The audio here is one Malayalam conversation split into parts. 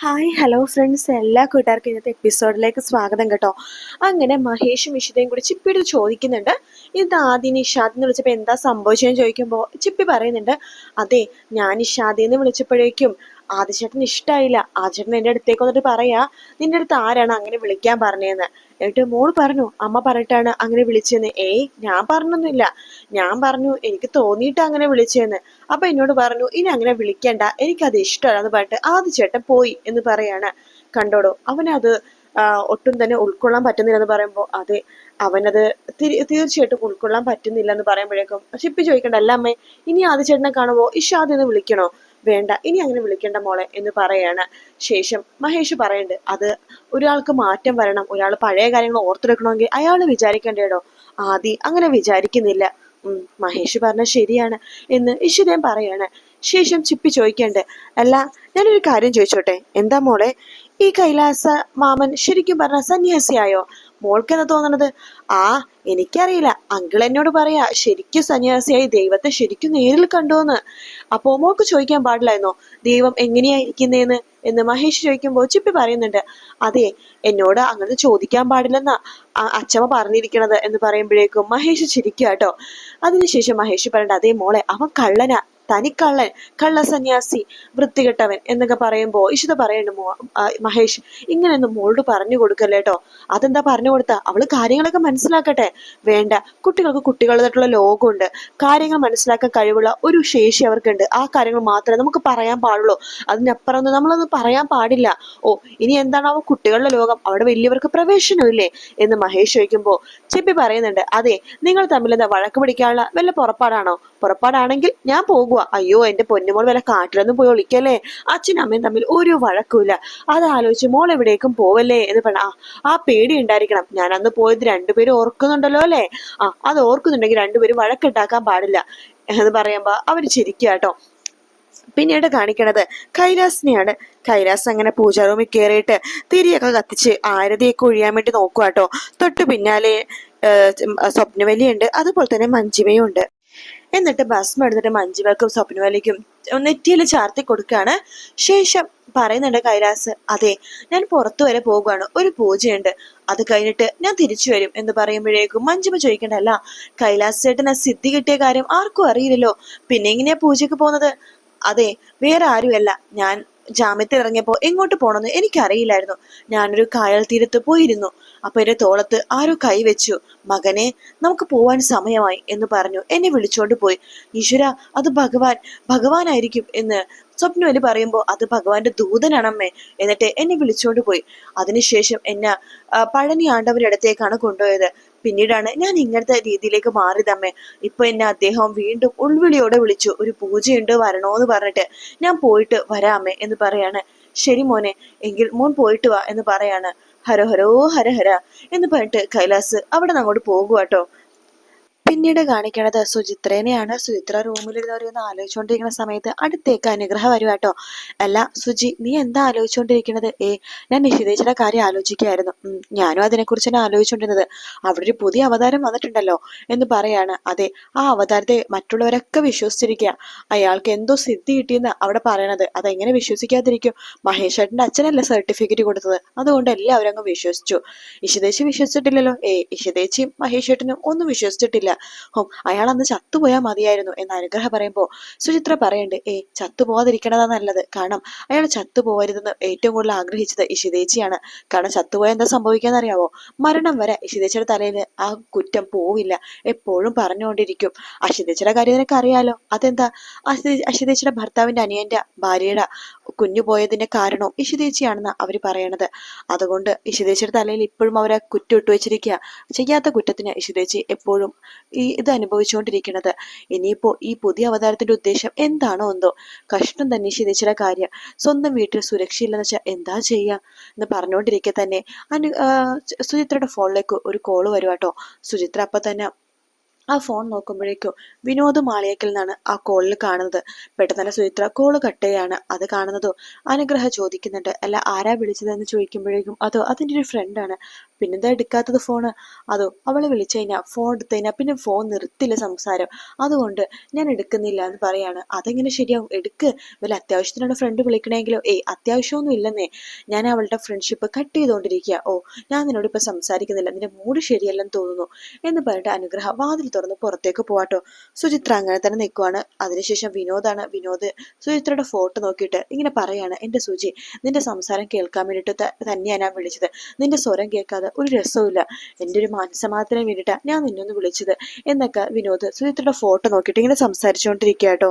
ഹായ് ഹലോ ഫ്രണ്ട്സ് എല്ലാ കൂട്ടുകാർക്കും ഇന്നത്തെ എപ്പിസോഡിലേക്ക് സ്വാഗതം കേട്ടോ. അങ്ങനെ മഹേഷും ഇഷിതയും കൂടി ചിപ്പിയോട് ചോദിക്കുന്നുണ്ട്. ഇത് ആദ്യം നിഷാദ് എന്ന് വിളിച്ചപ്പോൾ എന്താ സംഭവിച്ചതെന്ന് ചോദിക്കുമ്പോൾ ചിപ്പി പറയുന്നുണ്ട് അതെ ഞാൻ നിഷാദി എന്ന് വിളിച്ചപ്പോഴേക്കും ആദ്യ ചേട്ടന് ഇഷ്ടമായില്ല ആദിചേട്ടൻ എന്റെ അടുത്തേക്ക് വന്നിട്ട് പറയാ നിന്റെ അടുത്ത് ആരാണ് അങ്ങനെ വിളിക്കാൻ പറഞ്ഞതെന്ന് എന്നിട്ട് മോൾ പറഞ്ഞു അമ്മ പറഞ്ഞിട്ടാണ് അങ്ങനെ വിളിച്ചതെന്ന് ഏയ് ഞാൻ പറഞ്ഞൊന്നുമില്ല. ഞാൻ പറഞ്ഞു എനിക്ക് തോന്നിയിട്ട് അങ്ങനെ വിളിച്ചതെന്ന് അപ്പൊ എന്നോട് പറഞ്ഞു ഇനി അങ്ങനെ വിളിക്കണ്ട. എനിക്കത് ഇഷ്ടമല്ല എന്ന് പറഞ്ഞിട്ട് ആദിചേട്ടൻ പോയി എന്ന് പറയാണ്. കണ്ടോടോ? അവനത് ഒട്ടും തന്നെ ഉൾക്കൊള്ളാൻ പറ്റുന്നില്ല എന്ന് പറയുമ്പോൾ അതെ അവനത് തീർച്ചയായിട്ടും ഉൾക്കൊള്ളാൻ പറ്റുന്നില്ല എന്ന് പറയുമ്പോഴേക്കും ഷിപ്പി ചോദിക്കണ്ട. അല്ല അമ്മേ ഇനി ആദ്യ ചേട്ടനെ കാണുമ്പോൾ ഇഷാദ് എന്ന് വിളിക്കണോ? വേണ്ട ഇനി അങ്ങനെ വിളിക്കേണ്ട മോളെ എന്ന് പറയാണ് ശേഷം. മഹേഷ് പറയണ്ട് അത് ഒരാൾക്ക് മാറ്റം വരണം ഒരാൾ പഴയ കാര്യങ്ങൾ ഓർത്തെടുക്കണമെങ്കിൽ അയാൾ വിചാരിക്കേണ്ടേടോ? ആദി അങ്ങനെ വിചാരിക്കുന്നില്ല. മഹേഷ് പറഞ്ഞ ശരിയാണ് എന്ന് ഇഷിതയും പറയാണ്. ശേഷം ചിപ്പി ചോദിക്കണ്ട് അല്ല ഞാനൊരു കാര്യം ചോദിച്ചോട്ടെ? എന്താ മോളെ? ഈ കൈലാസ മാമൻ ശരിക്കും പറഞ്ഞ സന്യാസിയായോ? മോൾക്ക് എന്താ തോന്നണത്? ആ എനിക്കറിയില്ല. അങ്കിൾ എന്നോട് പറയാ ശരിക്കും സന്യാസിയായി ദൈവത്തെ ശരിക്കും നേരിൽ കണ്ടോന്ന് അപ്പോ മോൾക്ക് ചോദിക്കാൻ പാടില്ലായിരുന്നോ? ദൈവം എങ്ങനെയായിരിക്കുന്നേന്ന്? എന്ന് മഹേഷ് ചോദിക്കുമ്പോൾ ചിപ്പി പറയുന്നുണ്ട് അതെ എന്നോട് അങ്ങനെ ചോദിക്കാൻ പാടില്ലെന്നാ അച്ഛമ്മ പറഞ്ഞിരിക്കണത്. എന്ന് പറയുമ്പോഴേക്കും മഹേഷ് ചിരിക്കുക കേട്ടോ അതിനുശേഷം മഹേഷ് പറയണ്ട അതേ മോളെ അവൻ കള്ളനാ. തനിക്കള്ളൻ കള്ള സന്യാസി വൃത്തികെട്ടവൻ എന്നൊക്കെ പറയുമ്പോൾ ഇഷിത പറയുന്നു മഹേഷ് ഇങ്ങനെയൊന്നും മോളോട് പറഞ്ഞു കൊടുക്കല്ലേ കേട്ടോ അതെന്താ പറഞ്ഞു കൊടുത്ത? അവൾ കാര്യങ്ങളൊക്കെ മനസ്സിലാക്കട്ടെ. വേണ്ട കുട്ടികൾക്ക് കുട്ടികളുടേതായിട്ടുള്ള ലോകമുണ്ട്. കാര്യങ്ങൾ മനസ്സിലാക്കാൻ കഴിവുള്ള ഒരു ശേഷി അവർക്കുണ്ട്. ആ കാര്യങ്ങൾ മാത്രമേ നമുക്ക് പറയാൻ പാടുള്ളൂ. അതിനപ്പുറം ഒന്നും പറയാൻ പാടില്ല. ഓ ഇനി എന്താണ് അവ കുട്ടികളുടെ ലോകം? അവിടെ വലിയവർക്ക് പ്രവേശനമില്ലേ? എന്ന് മഹേഷ് ചോദിക്കുമ്പോൾ ചെപ്പി പറയുന്നുണ്ട് അതെ നിങ്ങൾ തമ്മിൽ എന്താ വഴക്ക് പിടിക്കാനുള്ള വല്ല പുറപ്പാടാണോ? പുറപ്പാടാണെങ്കിൽ ഞാൻ പോകുക അയ്യോ എന്റെ പൊന്നുമോൾ വല്ല കാട്ടിലൊന്നും പോയി ഒളിക്കല്ലേ? അച്ഛനും അമ്മയും തമ്മിൽ ഒരു വഴക്കുമില്ല. അത് ആലോചിച്ച് മോൾ എവിടേക്കും പോവല്ലേ എന്ന് പറഞ്ഞ ആ പേടി ഉണ്ടായിരിക്കണം. ഞാൻ അന്ന് പോയത് രണ്ടുപേരും ഓർക്കുന്നുണ്ടല്ലോ അല്ലേ? ആ അത് ഓർക്കുന്നുണ്ടെങ്കിൽ രണ്ടുപേരും വഴക്കുണ്ടാക്കാൻ പാടില്ല എന്ന് പറയുമ്പോ അവർ ചിരിക്കുക കേട്ടോ. പിന്നീട് കാണിക്കണത് കൈലാസിനെയാണ്. കൈലാസ് അങ്ങനെ പൂജാ റൂമിൽ കയറിയിട്ട് തിരിയൊക്കെ കത്തിച്ച് ആരതിയൊക്കെ ഒഴിയാൻ വേണ്ടി നോക്കുക കേട്ടോ. തൊട്ടു പിന്നാലെ സ്വപ്നവലിയുണ്ട് അതുപോലെ തന്നെ മഞ്ജിമയും ഉണ്ട്. എന്നിട്ട് ഭസ്മം എടുത്തിട്ട് മഞ്ജുവക്കും സ്വപ്നവലിക്കും നെറ്റിയിൽ ചാർത്തി കൊടുക്കുകയാണ്. ശേഷം പറയുന്നുണ്ട് കൈലാസ് അതെ ഞാൻ പുറത്തു വരെ പോകുകയാണ് ഒരു പൂജയുണ്ട്. അത് കഴിഞ്ഞിട്ട് ഞാൻ തിരിച്ചു വരും. എന്ന് പറയുമ്പോഴേക്കും മഞ്ജുമ ചോദിക്കണ്ടല്ല കൈലാസ് ചേട്ടന് സിദ്ധി കിട്ടിയ കാര്യം ആർക്കും അറിയില്ലല്ലോ. പിന്നെ എങ്ങനെയാ പൂജയ്ക്ക് പോകുന്നത്? അതെ വേറെ ആരുമല്ല. ഞാൻ ജാമ്യത്തിൽ ഇറങ്ങിയപ്പോൾ എങ്ങോട്ട് പോണെന്ന് എനിക്കറിയില്ലായിരുന്നു. ഞാനൊരു കായൽ തീരത്ത് പോയിരുന്നു. അപ്പൊ എന്റെ തോളത്ത് ആരോ കൈ വെച്ചു. മകനെ നമുക്ക് പോവാൻ സമയമായി എന്ന് പറഞ്ഞു. എന്നെ വിളിച്ചോണ്ട് പോയി. ഈശ്വര അത് ഭഗവാൻ ഭഗവാനായിരിക്കും എന്ന്. സ്വപ്നവൽ പറയുമ്പോൾ അത് ഭഗവാന്റെ ദൂതനാണമ്മേ എന്നിട്ട് എന്നെ വിളിച്ചോണ്ട് പോയി. അതിനുശേഷം എന്നെ പഴനി ആണ്ടവരുടെ അടുത്തേക്കാണ് കൊണ്ടുപോയത്. പിന്നീടാണ് ഞാൻ ഇങ്ങനത്തെ രീതിയിലേക്ക് മാറിയതമ്മേ ഇപ്പൊ എന്നെ അദ്ദേഹം വീണ്ടും ഉൾവിളിയോടെ വിളിച്ചു. ഒരു പൂജയുണ്ട് വരണോന്ന് പറഞ്ഞിട്ട് ഞാൻ പോയിട്ട് വരാമേ എന്ന് പറയാണ്. ശരി മോനെ എങ്കിൽ മോൻ പോയിട്ട് വാ എന്ന് പറയാണ്. ഹരോ ഹരോ ഹര ഹര എന്ന് പറഞ്ഞിട്ട് കൈലാസ് അവിടെ നിന്ന് അങ്ങോട്ട് പിന്നീട് കാണിക്കണത് സുചിത്രേനെയാണ്. സുചിത്ര റൂമിലിരുന്ന് ഓരോന്ന് ആലോചിച്ചുകൊണ്ടിരിക്കുന്ന സമയത്ത് അടുത്തേക്ക് അനുഗ്രഹം വരുവാട്ടോ അല്ല സുജി നീ എന്താ ആലോചിച്ചുകൊണ്ടിരിക്കുന്നത് ഏ ഞാൻ നിഷിതേച്ചിയുടെ കാര്യം ആലോചിക്കുകയായിരുന്നു. ഞാനും അതിനെക്കുറിച്ച് തന്നെ ആലോചിച്ചുകൊണ്ടിരുന്നത് അവിടെ ഒരു പുതിയ അവതാരം വന്നിട്ടുണ്ടല്ലോ എന്ന് പറയാണ്. അതെ ആ അവതാരത്തെ മറ്റുള്ളവരൊക്കെ വിശ്വസിച്ചിരിക്കുക. അയാൾക്ക് എന്തോ സിദ്ധി കിട്ടിയെന്ന് അവിടെ പറയണത്. അതെങ്ങനെ വിശ്വസിക്കാതിരിക്കും? മഹേഷേട്ടന്റെ അച്ഛനല്ലേ സർട്ടിഫിക്കറ്റ് കൊടുത്തത്. അതുകൊണ്ട് എല്ലാവരും അങ്ങ് വിശ്വസിച്ചു. ഇഷിതേച്ചി വിശ്വസിച്ചിട്ടില്ലല്ലോ. ഏ ഇഷിതേച്ചിയും മഹേഷേട്ടനും ഒന്നും വിശ്വസിച്ചിട്ടില്ല. ഹോ അയാൾ അന്ന് ചത്തുപോയാൽ മതിയായിരുന്നു എന്ന് അനുഗ്രഹം പറയുമ്പോൾ സുചിത്ര പറയണ്ട് ഏ ചത്തുപോകാതിരിക്കണതാ നല്ലത്. കാരണം അയാൾ ചത്തുപോകരുതെന്ന് ഏറ്റവും കൂടുതൽ ആഗ്രഹിച്ചത് ഇഷിതേച്ചിയാണ്. കാരണം ചത്തുപോയാൽ എന്താ സംഭവിക്കാന്നറിയാവോ? മരണം വരെ ഇഷിതേച്ചിയുടെ തലയിൽ ആ കുറ്റം പോവില്ല. എപ്പോഴും പറഞ്ഞുകൊണ്ടിരിക്കും. അഷിതേച്ചിയുടെ കാര്യം നിനക്ക് അറിയാലോ അതെന്താ അഷിതേച്ചിയുടെ ഭർത്താവിന്റെ അനിയന്റെ ഭാര്യയുടെ കുഞ്ഞു പോയതിന്റെ കാരണം ഇഷിതേച്ചിയാണെന്ന് അവർ പറയണത്. അതുകൊണ്ട് ഇഷിതേച്ചിയുടെ തലയിൽ ഇപ്പോഴും അവരെ കുറ്റം ഇട്ടു വെച്ചിരിക്കുക ചെയ്യാത്ത കുറ്റത്തിന് ഇഷിതേച്ചി എപ്പോഴും ഈ ഇത് അനുഭവിച്ചുകൊണ്ടിരിക്കുന്നത്. ഇനിയിപ്പോ ഈ പുതിയ അവതാരത്തിന്റെ ഉദ്ദേശം എന്താണോ എന്തോ? കഷ്ടം തന്നെ ചിന്തിച്ചിട കാര്യം. സ്വന്തം വീട്ടിൽ സുരക്ഷയില്ലെന്ന് വെച്ചാൽ എന്താ ചെയ്യാം? എന്ന് പറഞ്ഞുകൊണ്ടിരിക്കെ തന്നെ അനു സുചിത്രയുടെ ഫോണിലേക്ക് ഒരു കോൾ വരുവാട്ടോ സുചിത്ര അപ്പൊ തന്നെ ആ ഫോൺ നോക്കുമ്പോഴേക്കും വിനോദ് മാളിയക്കൽ നിന്നാണ് ആ കോളിൽ കാണുന്നത്. പെട്ടെന്ന് തന്നെ സുചിത്ര കോൾ കട്ട് ചെയ്യാണ്. അത് കാണുന്നതോ അനുഗ്രഹ ചോദിക്കുന്നുണ്ട്. അല്ല ആരാ വിളിച്ചതെന്ന് ചോദിക്കുമ്പോഴേക്കും അതോ അതിന്റെ ഒരു ഫ്രണ്ടാണ് പിന്നെന്താ എടുക്കാത്തത് ഫോണ് അതോ അവളെ വിളിച്ചു കഴിഞ്ഞാൽ ഫോൺ എടുത്തു കഴിഞ്ഞാൽ പിന്നെ ഫോൺ നിർത്തില്ല സംസാരം. അതുകൊണ്ട് ഞാൻ എടുക്കുന്നില്ല എന്ന് പറയാണ്. അതെങ്ങനെ ശരിയാവും? എടുക്ക്. വല്ല അത്യാവശ്യത്തിനാണ് ഫ്രണ്ട് വിളിക്കണമെങ്കിലോ ഏയ് അത്യാവശ്യമൊന്നും ഇല്ലെന്നേ. ഞാൻ അവളുടെ ഫ്രണ്ട്ഷിപ്പ് കട്ട് ചെയ്തുകൊണ്ടിരിക്കുക ഓ ഞാൻ നിന്നോട് ഇപ്പം സംസാരിക്കുന്നില്ല. നിന്റെ മൂഡ് ശരിയല്ലെന്ന് തോന്നുന്നു. എന്ന് പറഞ്ഞിട്ട് അനുഗ്രഹ വാതിൽ തുറന്ന് പുറത്തേക്ക് പോവാട്ടോ സുചിത്ര അങ്ങനെ തന്നെ നിൽക്കുവാണ് അതിനുശേഷം വിനോദാണ്. വിനോദ് സുചിത്രയുടെ ഫോട്ടോ നോക്കിയിട്ട് ഇങ്ങനെ പറയാണ്. എന്റെ സുചി നിന്റെ സംസാരം കേൾക്കാൻ വേണ്ടിയിട്ട് തന്നെയാണ് ഞാൻ വിളിച്ചത്. നിന്റെ സ്വരം കേൾക്കാതെ ഒരു രസവുമില്ല. എന്റെ ഒരു മനസ്സമാധാനം വേണ്ടിയിട്ടാണ് ഞാൻ നിന്നൊന്ന് വിളിച്ചത്. എന്നൊക്കെ വിനോദ് സുചിത്രയുടെ ഫോട്ടോ നോക്കിയിട്ട് ഇങ്ങനെ സംസാരിച്ചുകൊണ്ടിരിക്കുക കേട്ടോ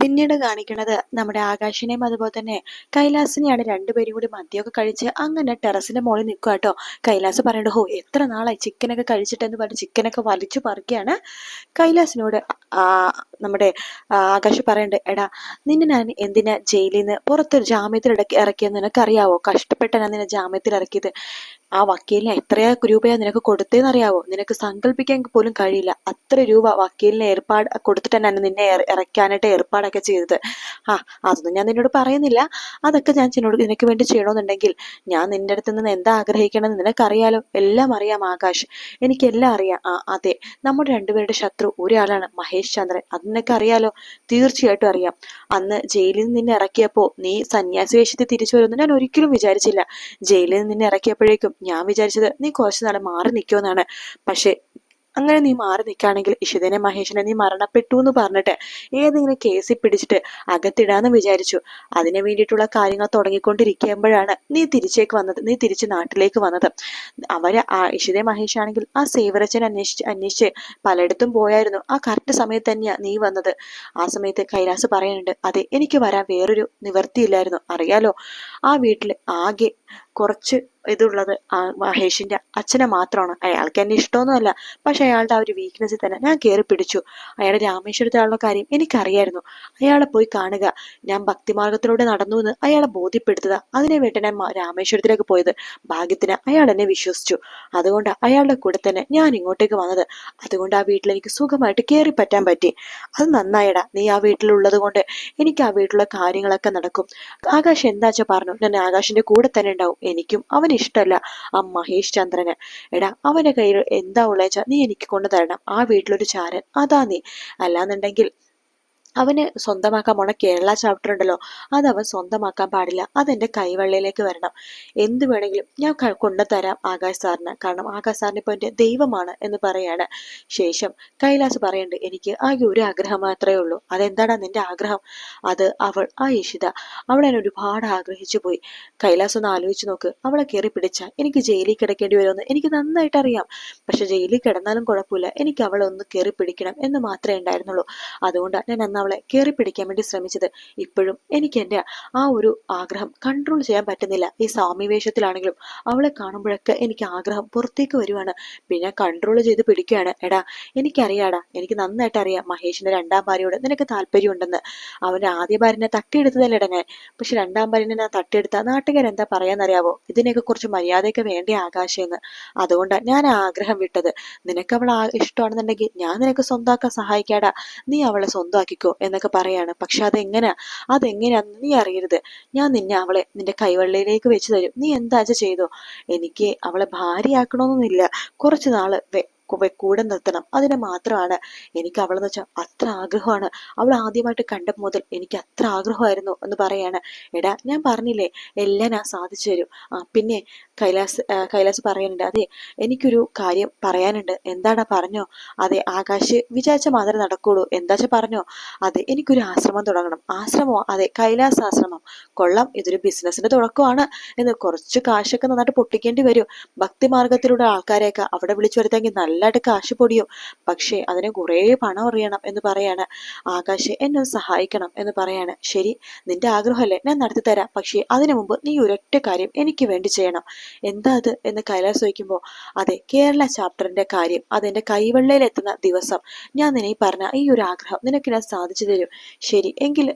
പിന്നീട് കാണിക്കുന്നത് നമ്മുടെ ആകാശിനെയും അതുപോലെ തന്നെ കൈലാസിനെയാണ് രണ്ടുപേരും കൂടി മദ്യമൊക്കെ കഴിച്ച് അങ്ങനെ ടെറസിന്റെ മുകളിൽ നിൽക്കുക കേട്ടോ. കൈലാസ് പറയണ്ട ഹോ എത്ര നാളായി ചിക്കനൊക്കെ കഴിച്ചിട്ടെന്ന് പറഞ്ഞ് ചിക്കനൊക്കെ വലിച്ചു പറിക്കുകയാണ്. കൈലാസിനോട് നമ്മുടെ ആകാശ് പറയണ്ട് എടാ നിന്നെ ഞാൻ എന്തിനാ ജയിലിൽ നിന്ന് പുറത്തൊരു ജാമ്യത്തിൽ ഇടയ്ക്ക് ഇറക്കിയെന്ന് നിനക്കറിയാവോ? കഷ്ടപ്പെട്ടാണ് നിന്നെ ജാമ്യത്തിൽ ഇറക്കിയത്. ആ വക്കീലിന് എത്ര രൂപയാ നിനക്ക് കൊടുത്തതെന്ന് അറിയാവോ നിനക്ക് സങ്കല്പിക്കാൻ പോലും കഴിയില്ല. അത്ര രൂപ വക്കീലിന് ഏർപ്പാട് കൊടുത്തിട്ടാണ് നിന്നെ ഇറക്കാനായിട്ട് ഇറക്കാനായിട്ട് ഏർപ്പാടൊക്കെ ചെയ്തത്. ആ അതൊന്നും ഞാൻ നിന്നോട് പറയുന്നില്ല. അതൊക്കെ ഞാൻ നിന്നോട് നിനക്ക് വേണ്ടി ചെയ്യണമെന്നുണ്ടെങ്കിൽ ഞാൻ നിന്റെ അടുത്ത് നിന്ന് എന്താ ആഗ്രഹിക്കണമെന്ന് നിനക്കറിയാലോ. എല്ലാം അറിയാം ആകാശ്. എനിക്കെല്ലാം അറിയാം. ആ അതെ. നമ്മുടെ രണ്ടുപേരുടെ ശത്രു ഒരാളാണ് മഹേഷ് ചന്ദ്രൻ. അത് നിനക്ക് അറിയാലോ തീർച്ചയായിട്ടും അറിയാം. അന്ന് ജയിലിൽ നിന്ന് നിന്നെ ഇറക്കിയപ്പോൾ നീ സന്യാസി വേഷത്തിൽ തിരിച്ചു വരുമെന്ന് ഞാൻ ഒരിക്കലും വിചാരിച്ചില്ല. ജയിലിൽ നിന്ന് നിന്നെ ഇറക്കിയപ്പോഴേക്കും ഞാൻ വിചാരിച്ചത് നീ കുറച്ചു നാൾ മാറി നിൽക്കുമെന്നാണ് പക്ഷെ അങ്ങനെ നീ മാറി നിൽക്കുകയാണെങ്കിൽ ഇഷിതനെ മഹേഷിനെ നീ മരണപ്പെട്ടു എന്ന് പറഞ്ഞിട്ട് ഏതെങ്കിലും കേസിൽ പിടിച്ചിട്ട് അകത്തിടാന്ന് വിചാരിച്ചു. അതിനു വേണ്ടിയിട്ടുള്ള കാര്യങ്ങൾ തുടങ്ങിക്കൊണ്ടിരിക്കുമ്പോഴാണ് നീ തിരിച്ചേക്ക് വന്നത്. നീ തിരിച്ച് നാട്ടിലേക്ക് വന്നത്. അവർ ആ ഇഷിതേ മഹേഷ് ആണെങ്കിൽ ആ സേവരച്ചൻ അന്വേഷിച്ച് അന്വേഷിച്ച് പലയിടത്തും പോയായിരുന്നു. ആ കറക്റ്റ് സമയത്ത് തന്നെയാ നീ വന്നത്. ആ സമയത്ത് കൈലാസ് പറയുന്നുണ്ട് അതെ എനിക്ക് വരാൻ വേറൊരു നിവർത്തിയില്ലായിരുന്നു അറിയാലോ? ആ വീട്ടിൽ ആകെ കുറച്ച് ഇതുള്ളത് മഹേഷിന്റെ അച്ഛനെ മാത്രമാണ്. അയാൾക്ക് എന്നെ ഇഷ്ടമൊന്നുമല്ല. പക്ഷെ അയാളുടെ ആ ഒരു വീക്ക്നെസ്സിൽ തന്നെ ഞാൻ കയറി പിടിച്ചു. അയാളുടെ രാമേശ്വരത്തെ ആളുടെ കാര്യം എനിക്കറിയായിരുന്നു. അയാളെ പോയി കാണുക. ഞാൻ ഭക്തിമാർഗത്തിലൂടെ നടന്നു എന്ന് അയാളെ ബോധ്യപ്പെടുത്തുക. അതിനെ വേണ്ടി ഞാൻ രാമേശ്വരത്തിലേക്ക് പോയത്. ഭാഗ്യത്തിന് അയാൾ എന്നെ വിശ്വസിച്ചു. അതുകൊണ്ട് അയാളുടെ കൂടെ തന്നെ ഞാൻ ഇങ്ങോട്ടേക്ക് വന്നത്. അതുകൊണ്ട് ആ വീട്ടിൽ എനിക്ക് സുഖമായിട്ട് കയറി പറ്റാൻ പറ്റി. അത് നന്നായിടാ. നീ ആ വീട്ടിലുള്ളത് കൊണ്ട് എനിക്ക് ആ വീട്ടിലുള്ള കാര്യങ്ങളൊക്കെ നടക്കും. ആകാശ് എന്താച്ചാ പറഞ്ഞു? ഞാൻ ആകാശിന്റെ കൂടെ തന്നെ ഉണ്ടാവും. എനിക്കും അവൻ ഇഷ്ടമല്ല ആ മഹേഷ് ചന്ദ്രന്. എടാ അവന്റെ കയ്യിൽ എന്താ ഉള്ളേച്ചാ നീ എനിക്ക് കൊണ്ടു തരണം. ആ വീട്ടിലൊരു ചാരൻ. അതാ നീ. അല്ലാന്നുണ്ടെങ്കിൽ അവന് സ്വന്തമാക്കാൻ പോണ കേരള ചാപ്റ്റർ ഉണ്ടല്ലോ അത് അവൻ സ്വന്തമാക്കാൻ പാടില്ല. അതെന്റെ കൈവെള്ളയിലേക്ക് വരണം. എന്ത് വേണമെങ്കിലും ഞാൻ കൊണ്ടുതരാം ആകാശ് സാറിന്. കാരണം ആകാശ് സാറിന് ഇപ്പൊ എന്റെ ദൈവമാണ് എന്ന് പറയാണ്. ശേഷം കൈലാസ് പറയണ്ട് എനിക്ക് ആകെ ഒരു ആഗ്രഹം മാത്രമേ ഉള്ളൂ. അതെന്താടാ നിന്റെ ആഗ്രഹം? അത് അവൾ ആ ഇഷിത. അവൾ എന്നെ ഒരുപാട് ആഗ്രഹിച്ചു പോയി. കൈലാസ് ഒന്ന് ആലോചിച്ച് നോക്ക്. അവളെ കയറി പിടിച്ചാൽ എനിക്ക് ജയിലിൽ കിടക്കേണ്ടി വരുമെന്ന് എനിക്ക് നന്നായിട്ട് അറിയാം. പക്ഷെ ജയിലിൽ കിടന്നാലും കുഴപ്പമില്ല. എനിക്ക് അവളെ ഒന്ന് കയറി പിടിക്കണം എന്ന് മാത്രമേ ഉണ്ടായിരുന്നുള്ളൂ. അതുകൊണ്ടാണ് ഞാൻ അന്ന് അവളെ കയറി പിടിക്കാൻ വേണ്ടി ശ്രമിച്ചത്. ഇപ്പോഴും എനിക്ക് എന്റെ ആ ഒരു ആഗ്രഹം കൺട്രോൾ ചെയ്യാൻ പറ്റുന്നില്ല. ഈ സ്വാമി വേഷത്തിലാണെങ്കിലും അവളെ കാണുമ്പോഴൊക്കെ എനിക്ക് ആഗ്രഹം പുറത്തേക്ക് വരുവാണ്. പിന്നെ കൺട്രോൾ ചെയ്ത് പിടിക്കുകയാണ്. എടാ എനിക്കറിയാടാ എനിക്ക് നന്നായിട്ട് അറിയാം മഹേഷിന്റെ രണ്ടാം ഭാര്യയോട് നിനക്ക് താല്പര്യമുണ്ടെന്ന്. അവന്റെ ആദ്യ ഭാര്യനെ തട്ടിയെടുത്തതല്ലേടാ ഞാൻ. പക്ഷെ രണ്ടാം ഭാര്യനെ ഞാൻ തട്ടിയെടുത്ത എന്താ പറയാന്നറിയാവോ? ഇതിനെയൊക്കെ കുറച്ച് മര്യാദയൊക്കെ വേണ്ടേ ആകാശമെന്ന് അതുകൊണ്ടാണ് ഞാൻ ആഗ്രഹം വിട്ടത്. നിനക്ക് അവൾ ഇഷ്ടമാണെന്നുണ്ടെങ്കിൽ ഞാൻ നിനക്ക് സ്വന്തമാക്കാൻ സഹായിക്കാടാ. നീ അവളെ സ്വന്തമാക്കിക്കോ. എന്നൊക്കെ പറയാണ്. പക്ഷെ അതെങ്ങനെയാ അതെങ്ങനെയാന്ന് നീ അറിയരുത്. ഞാൻ നിന്നെ അവളെ നിന്റെ കൈവെള്ളയിലേക്ക് വെച്ച് തരും. നീ എന്താച്ച ചെയ്തോ? എനിക്ക് അവളെ ഭാര്യയാക്കണമെന്നൊന്നുമില്ല കുറച്ചു നാൾ കൂടെ നിർത്തണം. അതിനെ മാത്രമാണ് എനിക്ക് അവളെന്ന് വെച്ചാൽ അത്ര ആഗ്രഹമാണ്. അവൾ ആദ്യമായിട്ട് കണ്ട മുതൽ എനിക്ക് അത്ര ആഗ്രഹമായിരുന്നു എന്ന് പറയാണ്. എടാ ഞാൻ പറഞ്ഞില്ലേ? എല്ലാം ഞാൻ സാധിച്ചു തരും. ആ പിന്നെ കൈലാസ് കൈലാസ് പറയുന്നുണ്ട് അതെ എനിക്കൊരു കാര്യം പറയാനുണ്ട്. എന്താടാ പറഞ്ഞോ? അതെ ആകാശ് വിചാരിച്ച മാത്രമേ നടക്കുള്ളൂ. എന്താച്ചാ പറഞ്ഞോ? അതെ എനിക്കൊരു ആശ്രമം തുടങ്ങണം. ആശ്രമോ? അതെ കൈലാസ് ആശ്രമം. കൊള്ളാം ഇതൊരു ബിസിനസിന്റെ തുടക്കമാണ്. എന്ന് കുറച്ച് കാശൊക്കെ നന്നായിട്ട് പൊട്ടിക്കേണ്ടി വരും. ഭക്തിമാർഗത്തിലൂടെ ആൾക്കാരെയൊക്കെ അവിടെ വിളിച്ചു വരുത്തെങ്കിൽ നല്ലതായിട്ട് കാശ് പൊടിയും. പക്ഷേ അതിന് കുറേ പണം അറിയണം എന്ന് പറയാണ്. ആകാശ് എന്നെ സഹായിക്കണം എന്ന് പറയാണ്. ശരി നിന്റെ ആഗ്രഹമല്ലേ? ഞാൻ നടത്തി തരാം പക്ഷേ അതിനു മുമ്പ് നീ ഒരൊറ്റ കാര്യം എനിക്ക് വേണ്ടി ചെയ്യണം. എന്താ അത്? എന്ന് കൈലാസ് ചോദിക്കുമ്പോൾ അതെ കേരള ചാപ്റ്ററിന്റെ കാര്യം അതെന്റെ കൈവെള്ളയിൽ എത്തുന്ന ദിവസം. ഞാൻ നിന്നെ പറഞ്ഞ ഈ ഒരു ആഗ്രഹം നിനക്ക് ഞാൻ സാധിച്ചു തരും. ശരി എങ്കിൽ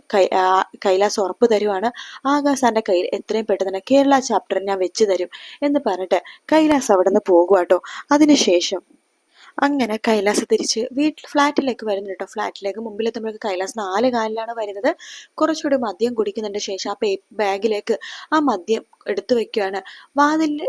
കൈലാസ് ഉറപ്പ് തരുവാണ്. ആകാശാന്റെ കയ്യിൽ എത്രയും പെട്ടെന്ന് കേരള ചാപ്റ്റർ ഞാൻ വെച്ചു തരും എന്ന് പറഞ്ഞിട്ട് കൈലാസ് അവിടെ നിന്ന് പോകുവാട്ടോ അതിനുശേഷം അങ്ങനെ കൈലാസ് തിരിച്ച് വീട്ടിൽ ഫ്ലാറ്റിലേക്ക് വരുന്നു കേട്ടോ ഫ്ലാറ്റിലേക്ക് മുമ്പിൽ നമ്മൾക്ക് കൈലാസ് നാല് കാലിലാണ് വരുന്നത്. കുറച്ചുകൂടി മദ്യം കുടിക്കുന്നതിന്റെ ശേഷം ആ പേ ബാഗിലേക്ക് ആ മദ്യം എടുത്തു വെക്കുകയാണ് വാതിലിൽ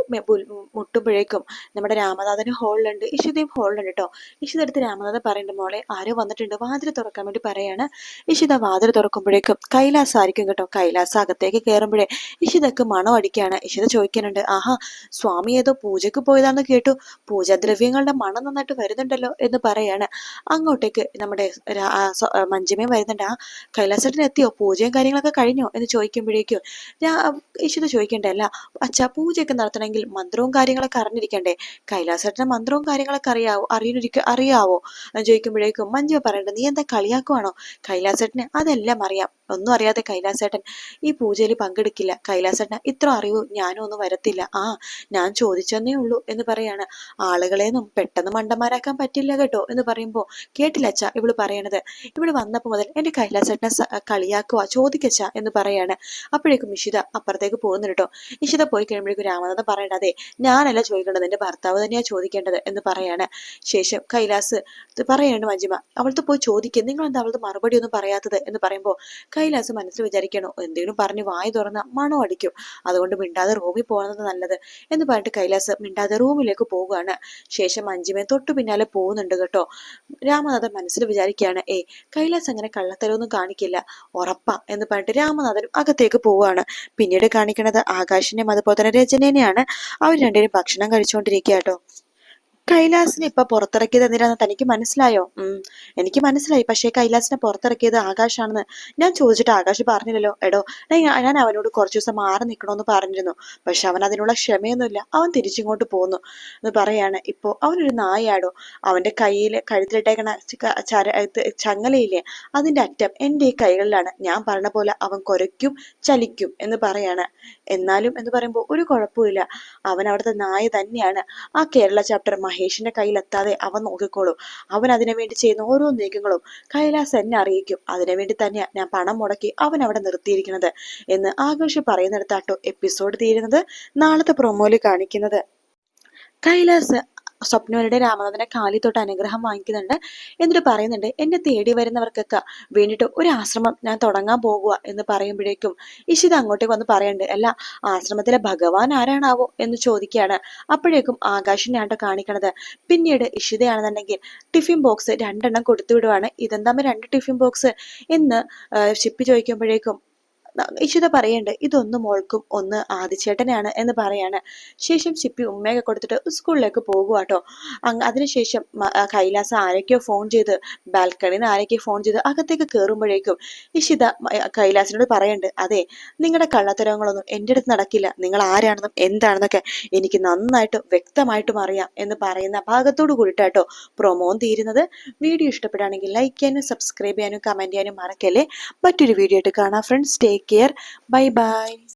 മുട്ടുമ്പോഴേക്കും നമ്മുടെ രാമനാഥന് ഹോളിലുണ്ട് ഇഷിതയും ഹോളിലുണ്ട് കേട്ടോ ഇഷിത എടുത്ത് രാമനാഥൻ പറയുന്നുണ്ട് മോളെ ആരോ വന്നിട്ടുണ്ട്. വാതിൽ തുറക്കാൻ വേണ്ടി പറയാണ്. ഇഷിത വാതിൽ തുറക്കുമ്പോഴേക്കും കൈലാസ് ആയിരിക്കും കേട്ടോ. കൈലാസ അകത്തേക്ക് കയറുമ്പോഴേ ഇഷിതക്ക് മണം അടിക്കുകയാണ് ഇഷിത ചോദിക്കാനുണ്ട് ആഹാ സ്വാമി ഏതോ പൂജയ്ക്ക് പോയതാന്ന് കേട്ടു. പൂജാദ്രവ്യങ്ങളുടെ മണം നന്നായിട്ട് വരുന്നുണ്ടല്ലോ എന്ന് പറയാണ്. അങ്ങോട്ടേക്ക് നമ്മുടെ മഞ്ജുമയും വരുന്നുണ്ട് ആ കൈലാസത്തിന് എത്തിയോ? പൂജയും കാര്യങ്ങളൊക്കെ കഴിഞ്ഞോ? എന്ന് ചോദിക്കുമ്പോഴേക്കും ഇഷിത ചോദിക്കണ്ട അല്ല അച്ഛാ പൂജയൊക്കെ നടത്തണമെങ്കിൽ മന്ത്രവും കാര്യങ്ങളൊക്കെ അറിഞ്ഞിരിക്കണ്ടേ? കൈലാസേട്ടന് മന്ത്രവും കാര്യങ്ങളൊക്കെ അറിയാവോ? അറിയാനിരിക്ക അറിയാവോ? ചോദിക്കുമ്പോഴേക്കും മഞ്ജു പറയണ്ട നീ എന്താ കളിയാക്കുവാണോ? കൈലാസേട്ടന് അതെല്ലാം അറിയാം. ഒന്നും അറിയാതെ കൈലാസേട്ടൻ ഈ പൂജയിൽ പങ്കെടുക്കില്ല. കൈലാസേട്ടൻ ഇത്ര അറിവ് ഞാനും ഒന്നും വരത്തില്ല. ആ ഞാൻ ചോദിച്ചെന്നേ ഉള്ളൂ എന്ന് പറയാണ്. ആളുകളെയൊന്നും പെട്ടെന്ന് മണ്ടന്മാരാക്കാൻ പറ്റില്ല കേട്ടോ എന്ന് പറയുമ്പോൾ കേട്ടില്ല അച്ഛ ഇവൾ പറയണത്. ഇവൾ വന്നപ്പോൾ മുതൽ എന്റെ കൈലാസേട്ടനെ കളിയാക്കുക ചോദിക്കച്ച എന്ന് പറയാണ്. അപ്പോഴേക്കും മിഷിത അപ്പുറത്തേക്ക് പോകുന്നു കേട്ടോ. ഇഷിത പോയി കഴിയുമ്പോഴേക്കും രാമനാഥൻ പറയണ്ട അതെ ഞാനല്ല ചോദിക്കേണ്ടത് എന്റെ ഭർത്താവ് തന്നെയാണ് ചോദിക്കേണ്ടത് എന്ന് പറയാണ്. ശേഷം കൈലാസ് പറയാണ് മഞ്ജിമ അവൾക്ക് പോയി ചോദിക്കും നിങ്ങൾ എന്താ അവൾക്ക് മറുപടി ഒന്നും പറയാത്തത്? എന്ന് പറയുമ്പോൾ കൈലാസ് മനസ്സിൽ വിചാരിക്കണോ എന്തെങ്കിലും പറഞ്ഞ് വായി തുറന്ന മണം അടിക്കും. അതുകൊണ്ട് മിണ്ടാതെ റൂമിൽ പോകുന്നത് നല്ലത് എന്ന് പറഞ്ഞിട്ട് കൈലാസ് മിണ്ടാതെ റൂമിലേക്ക് പോവുകയാണ്. ശേഷം മഞ്ജിമയെ തൊട്ടു പിന്നാലെ പോകുന്നുണ്ട് കേട്ടോ. രാമനാഥൻ മനസ്സിൽ വിചാരിക്കുകയാണ് ഏ കൈലാസ് അങ്ങനെ കള്ളത്തരമൊന്നും കാണിക്കില്ല ഉറപ്പാ എന്ന് പറഞ്ഞിട്ട് രാമനാഥൻ അകത്തേക്ക് പോവുകയാണ്. പിന്നീട് കാണിക്കുന്നത് ആകാശിനെയും അതുപോലെ തന്നെ രചനേനെയാണ് അവർ രണ്ടുപേരും ഭക്ഷണം കഴിച്ചുകൊണ്ടിരിക്കുക കേട്ടോ. കൈലാസിനെ ഇപ്പൊ പുറത്തിറക്കിയത് എന്തിനാന്ന് തനിക്ക് മനസ്സിലായോ? ഉം എനിക്ക് മനസ്സിലായി. പക്ഷേ കൈലാസിനെ പുറത്തിറക്കിയത് ആകാശാണെന്ന് ഞാൻ ചോദിച്ചിട്ട് ആകാശ് പറഞ്ഞില്ലല്ലോ. എടോ ഞാൻ അവനോട് കുറച്ചു ദിവസം മാറി നിൽക്കണമെന്ന് പറഞ്ഞിരുന്നു. പക്ഷെ അവൻ അതിനുള്ള ക്ഷമയൊന്നുമില്ല. അവൻ തിരിച്ചിങ്ങോട്ട് പോന്നു എന്ന് പറയാണ്. ഇപ്പോ അവനൊരു നായാടോ? അവന്റെ കയ്യിൽ കഴുത്തിലിട്ടേക്കണ ചര ചങ്ങലയില്ലേ? അതിന്റെ അറ്റം എന്റെ ഈ കൈകളിലാണ്. ഞാൻ പറഞ്ഞ പോലെ അവൻ കുരയ്ക്കും ചലിക്കും എന്ന് പറയാണ്. എന്നാലും എന്ന് പറയുമ്പോൾ ഒരു കുഴപ്പമില്ല അവൻ അവിടുത്തെ നായ തന്നെയാണ്. ആ കേരള ചാപ്റ്റർ മഹേഷിന്റെ കയ്യിലെത്താതെ അവൻ നോക്കിക്കോളും. അവൻ അതിനു വേണ്ടി ചെയ്യുന്ന ഓരോ നീക്കങ്ങളും കൈലാസ് എന്നെ അറിയിക്കും. അതിനു വേണ്ടി തന്നെയാ ഞാൻ പണം മുടക്കി അവൻ അവിടെ നിർത്തിയിരിക്കുന്നത് എന്ന് ആകർഷി പറയുന്നിടത്താട്ടോ എപ്പിസോഡ് തീരുന്നത് നാളത്തെ പ്രൊമോയിൽ കാണിക്കുന്നത്. കൈലാസ് സ്വപ്നവരുടെ രാമനാഥനെ കാലി തൊട്ട് അനുഗ്രഹം വാങ്ങിക്കുന്നുണ്ട് എന്നിട്ട് പറയുന്നുണ്ട് എന്നെ തേടി വരുന്നവർക്കൊക്കെ വേണ്ടിയിട്ട് ഒരു ആശ്രമം ഞാൻ തുടങ്ങാൻ പോകുക എന്ന് പറയുമ്പോഴേക്കും ഇഷിത അങ്ങോട്ടേക്ക് വന്ന് പറയുന്നുണ്ട് അല്ല ആശ്രമത്തിലെ ഭഗവാൻ ആരാണാവോ? എന്ന് ചോദിക്കുകയാണ്. അപ്പോഴേക്കും ആകാശിനെയാട്ടോ കാണിക്കണത് പിന്നീട് ഇഷിതയാണെന്നുണ്ടെങ്കിൽ ടിഫിൻ ബോക്സ് രണ്ടെണ്ണം കൊടുത്തു വിടുവാണ്. ഇതെന്താ രണ്ട് ടിഫിൻ ബോക്സ്? എന്ന് ഷിപ്പ് ചോദിക്കുമ്പോഴേക്കും ഇഷിത പറയണ്ട് ഇതൊന്നും മോൾക്കും ഒന്ന് ആദിച്ചേട്ടനാണ് എന്ന് പറയാണ്. ശേഷം ചിപ്പി ഉമ്മയൊക്കെ കൊടുത്തിട്ട് സ്കൂളിലേക്ക് പോകുക കേട്ടോ അതിനുശേഷം കൈലാസം ആരൊക്കെയോ ഫോൺ ചെയ്ത് ബാൽക്കണിയിൽ നിന്ന് ആരൊക്കെയോ ഫോൺ ചെയ്ത് അകത്തേക്ക് കയറുമ്പോഴേക്കും ഇഷിത കൈലാസിനോട് പറയണ്ട് അതെ നിങ്ങളുടെ കള്ളത്തരങ്ങളൊന്നും എന്റെ അടുത്ത് നടക്കില്ല. നിങ്ങൾ ആരാണെന്നും എന്താണെന്നൊക്കെ എനിക്ക് നന്നായിട്ട് വ്യക്തമായിട്ടും അറിയാം എന്ന് പറയുന്ന ഭാഗത്തോട് കൂടിയിട്ടാട്ടോ പ്രൊമോം തീരുന്നത്. വീഡിയോ ഇഷ്ടപ്പെടുകയാണെങ്കിൽ ലൈക്ക് ചെയ്യാനും സബ്സ്ക്രൈബ് ചെയ്യാനും കമന്റ് ചെയ്യാനും മറക്കല്ലേ. മറ്റൊരു വീഡിയോ ആയിട്ട് കാണാം friends take care. Bye bye